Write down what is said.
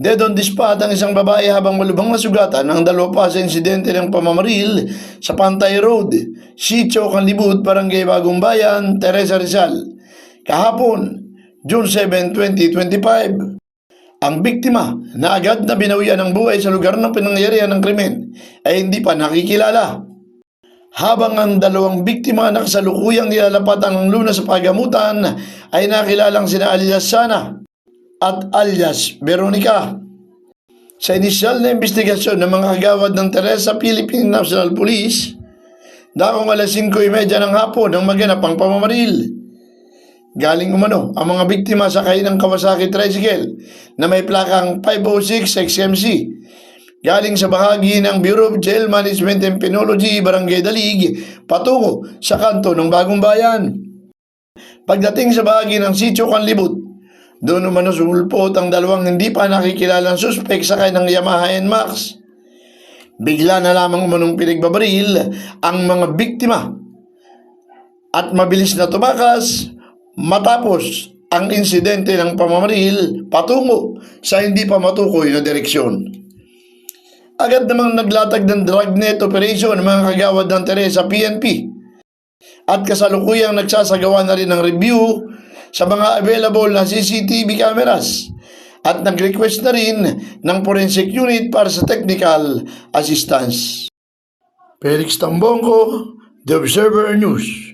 Dead on the ang isang babae habang malubhang nasugatan ang dalawa pa sa insidente ng pamamaril sa Pantay Road, Sitio Kanlibut, Barangay Bagong Bayan, Teresa Rizal. Kahapon, June 7, 2025. Ang biktima na agad na binawian ng buhay sa lugar ng pinangyarihan ng krimen ay hindi pa nakikilala. Habang ang dalawang biktima na kasalukuyang nilalapatan ng luna sa pagamutan ay nakilalang sina alias Sana at alias Veronica. Sa inisyal na investigasyon ng mga kagawad ng Teresa Philippine National Police, dakong alas 5.30 ng hapon ang maganap ang pamamaril. Galing umano ang mga biktima sa ng Kawasaki Tricycle na may plakang 506 XMC. Galing sa bahagi ng Bureau of Jail Management and Penology, Barangay Dalig, patungo sa kanto ng Bagong Bayan. Pagdating sa bahagi ng Sitio Kanlibut, doon umano sumulpot ang dalawang hindi pa nakikilalang suspek sakay ng Yamaha NMAX. Bigla na lamang umanong pinagbabaril ang mga biktima at mabilis na tumakas matapos ang insidente ng pamamaril patungo sa hindi pa matukoy na direksyon. Agad namang naglatag ng dragnet operation ng mga kagawad ng Teresa PNP at kasalukuyang nagsasagawa na rin ng review sa mga available na CCTV cameras at nag-request na rin ng forensic unit para sa technical assistance. Felix Tambongko, The Observer News.